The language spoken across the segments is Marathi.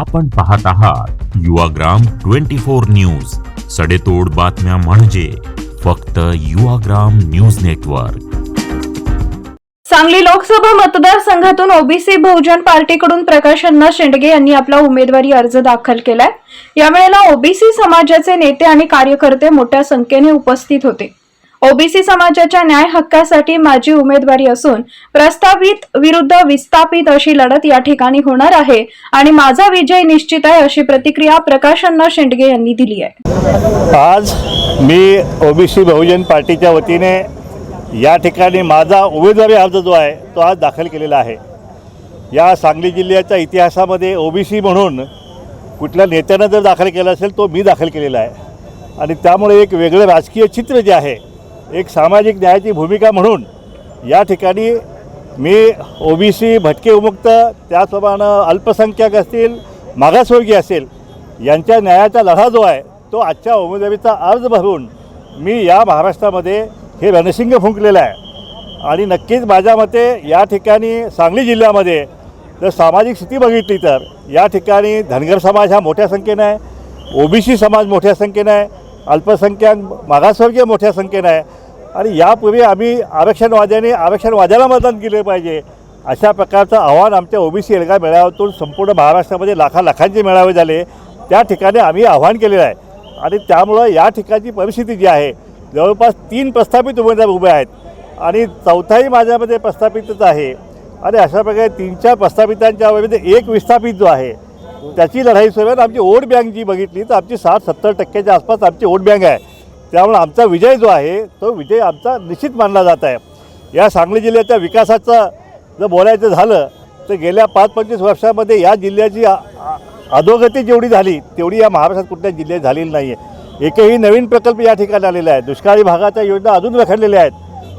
आपण पाहत आहात युवाग्राम ट्वेंटी फोर न्यूज. सडेतोड बातम्या म्हणजे फक्त युवाग्राम न्यूज नेटवर्क. सांगली लोकसभा मतदारसंघातून ओबीसी बहुजन पार्टीकडून प्रकाश अण्णा शेंडगे यांनी आपला उमेदवारी अर्ज दाखल केलाय. यावेळेला ओबीसी समाजाचे नेते आणि कार्यकर्ते मोठ्या संख्येने उपस्थित होते. ओबीसी समाजाच्या न्याय हक्कासाठी माझी उमेदवारी असून प्रस्तावित विरुद्ध विस्थापित अशी लढत या ठिकाणी होणार आहे आणि माझा विजय निश्चित आहे अशी प्रतिक्रिया प्रकाश शेंडगे यांनी दिली आहे. आज मी ओबीसी बहुजन पार्टीच्या वतीने या ठिकाणी माझा उमेदवारी अर्ज जो आहे तो आज दाखल केलेला आहे. या सांगली जिल्ह्याच्या इतिहासामध्ये ओबीसी म्हणून कुठल्या नेत्यानं जर दाखल केला असेल तो मी दाखल केलेला आहे. आणि त्यामुळे एक वेगळं राजकीय चित्र जे आहे एक सामाजिक न्यायाची भूमिका म्हणून या ठिकाणी मी ओबीसी भटके विमुक्त त्याचप्रमाणे अल्पसंख्याक असतील मागासवर्गीय असेल यांच्या न्यायाचा लढा जो आहे तो आजच्या उमेदवारीचा अर्ज भरून मी या महाराष्ट्रामध्ये हे रणशिंग फुंकलेलं आहे. आणि नक्कीच माझ्या मते या ठिकाणी सांगली जिल्ह्यामध्ये जर सामाजिक स्थिती बघितली तर या ठिकाणी धनगर समाज हा मोठ्या संख्येनं आहे ओबीसी समाज मोठ्या संख्येनं आहे अल्पसंख्याक मागासवर्गीय मोठ्या संख्येनं आहे. आणि यापूर्वी आम्ही आरक्षणवाद्याने आरक्षणवाद्याला मतदान केलं पाहिजे. अशा प्रकारचं आव्हान आमच्या ओबीसी एलगा मेळाव्यातून संपूर्ण महाराष्ट्रामध्ये लाखा लाखांचे मेळावे झाले. त्या ठिकाणी आम्ही आव्हान केलेलं आहे. आणि त्यामुळं या ठिकाणची परिस्थिती जी आहे जवळपास तीन प्रस्थापित उमेदवार उभे आहेत. आणि चौथाही माझ्यामध्ये प्रस्थापितच आहे. आणि अशा प्रकारे तीन चार प्रस्थापितांच्या मध्ये एक विस्थापित जो आहे त्याची लढाई सुरू आहे. आमची वोट बँक जी बघितली तर आमची साठ सत्तर टक्क्याच्या आसपास आमची वोट बँक आहे. त्यामुळे आमचा विजय जो आहे तो विजय आमचा निश्चित मानला जात आहे. या सांगली जिल्ह्याच्या विकासाचं जर बोलायचं झालं तर गेल्या पाच पंचवीस वर्षामध्ये या जिल्ह्याची अधोगती जेवढी झाली तेवढी या महाराष्ट्रात कुठल्या जिल्ह्यात झालेली नाही आहे एकही नवीन प्रकल्प या ठिकाणी आलेला आहे. दुष्काळी भागाच्या योजना अजून रखडलेल्या आहेत.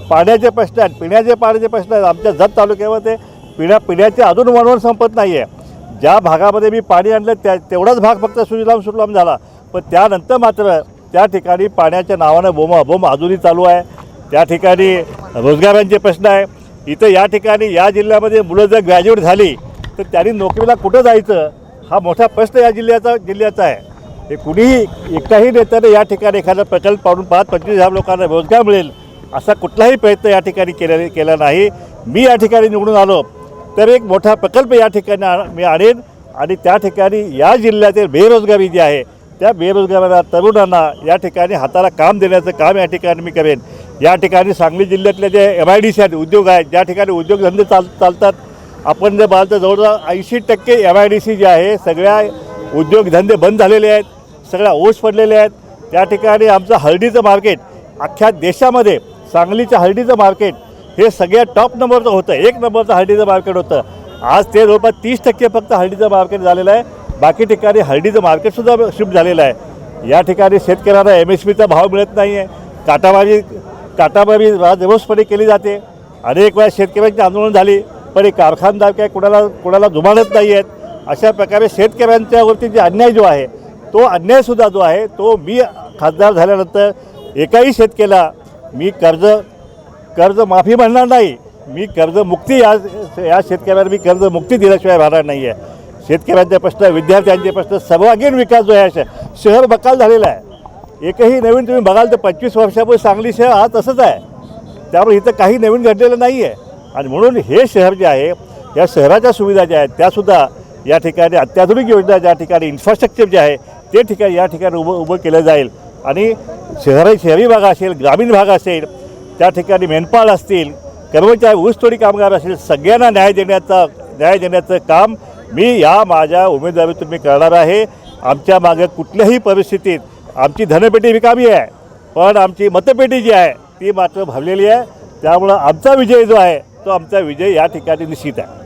पाण्याचे प्रश्न आहेत पिण्याचे पाण्याचे प्रश्न आहेत. आमच्या जत तालुक्यामध्ये पिण्या पिण्याचे अजून वणवण संपत नाही आहे ज्या भागामध्ये मी पाणी आणलं त्या तेवढाच भाग फक्त सुजलाम सुजलाम झाला. पण त्यानंतर मात्र त्या ठिकाणी पाण्याच्या नावानं बोमा बोम अजूनही चालू आहे. त्या ठिकाणी रोजगारांचे प्रश्न आहे. इथं या ठिकाणी या जिल्ह्यामध्ये मुलं जर ग्रॅज्युएट झाली तर त्यांनी नोकरीला कुठं जायचं? हा मोठा प्रश्न या जिल्ह्याचा जिल्ह्याचा आहे. हे कुणीही एकाही नेत्याने या ठिकाणी एखादा प्रकल्प पाडून पाच पंचवीस हजार लोकांना रोजगार मिळेल असा कुठलाही प्रयत्न या ठिकाणी केला केला नाही. मी या ठिकाणी निवडून आलो. तर एक मोठा प्रकल्प या ठिकाणी मी आणेन. आणि त्या ठिकाणी या जिल्ह्यातील बेरोजगारी जी आहे त्या बेरोजगारांना तरुणांना या ठिकाणी हाताला काम देण्याचं काम या ठिकाणी मी करेन. या ठिकाणी सांगली जिल्ह्यातले जे एम आय डी सी आहेत उद्योग आहेत ज्या ठिकाणी उद्योगधंदे चाल चालतात आपण जर पाहिलं तर जवळजवळ ऐंशी टक्के एम आय डी सी जे आहे सगळ्या उद्योगधंदे बंद झालेले आहेत सगळ्या ओस पडलेले आहेत. त्या ठिकाणी आमचं हळदीचं मार्केट अख्ख्या देशामध्ये सांगलीचं हळदीचं मार्केट हे सगळ्या टॉप नंबरचं होतं. एक नंबरचं हळदीचं मार्केट होतं. आज ते जवळपास तीस टक्के फक्त हळदीचं मार्केट झालेलं आहे. बाकी ठिकाणी हळदीचं मार्केटसुद्धा शिफ्ट झालेलं आहे. या ठिकाणी शेतकऱ्यांना एम एस पीचा भाव मिळत नाही आहे काटाबाजी काटाबाजी राजरोसपणे केली जाते. अनेक वेळा शेतकऱ्यांची आंदोलन झाली पण हे कारखानदार काय कुणाला कुणाला जुमानत नाही आहेत अशा प्रकारे शेतकऱ्यांच्यावरती जे अन्याय जो आहे तो अन्यायसुद्धा जो आहे तो मी खासदार झाल्यानंतर एकाही शेतकऱ्याला मी कर्ज कर्जमाफी म्हणणार नाही. मी कर्जमुक्ती या या शेतकऱ्यांना मी कर्जमुक्ती दिल्याशिवाय राहणार नाही आहे शेतकऱ्यांचे प्रश्न विद्यार्थ्यांचे प्रश्न सर्वांगीण विकास जो आहे शहर बकाल झालेला आहे. एकही नवीन तुम्ही बघाल तर पंचवीस वर्षापूर्वी सांगली शहर हा तसंच आहे. त्यामुळे इथं काही नवीन घडलेलं नाही आहे आणि म्हणून हे शहर जे आहे या शहराच्या सुविधा ज्या आहेत त्यासुद्धा या ठिकाणी अत्याधुनिक योजना ज्या ठिकाणी इन्फ्रास्ट्रक्चर जे आहे ते ठिकाणी या ठिकाणी उभं उभं केलं जाईल. आणि शहरी शहरी भाग असेल ग्रामीण भाग असेल त्या ठिकाणी मेनपाळ असतील कर्मचारी ऊसतोडी कामगार असतील सगळ्यांना न्याय देण्याचा न्याय देण्याचं काम मी या माझ्या उमेदवारीतून मी करणार आहे. आमच्या मागे कुठल्याही परिस्थितीत आमची धनपेटी रिकामी आहे पण आमची मतपेटी जी आहे ती मात्र भरलेली आहे. त्यामुळं आमचा विजय जो आहे तो आमचा विजय या ठिकाणी निश्चित आहे.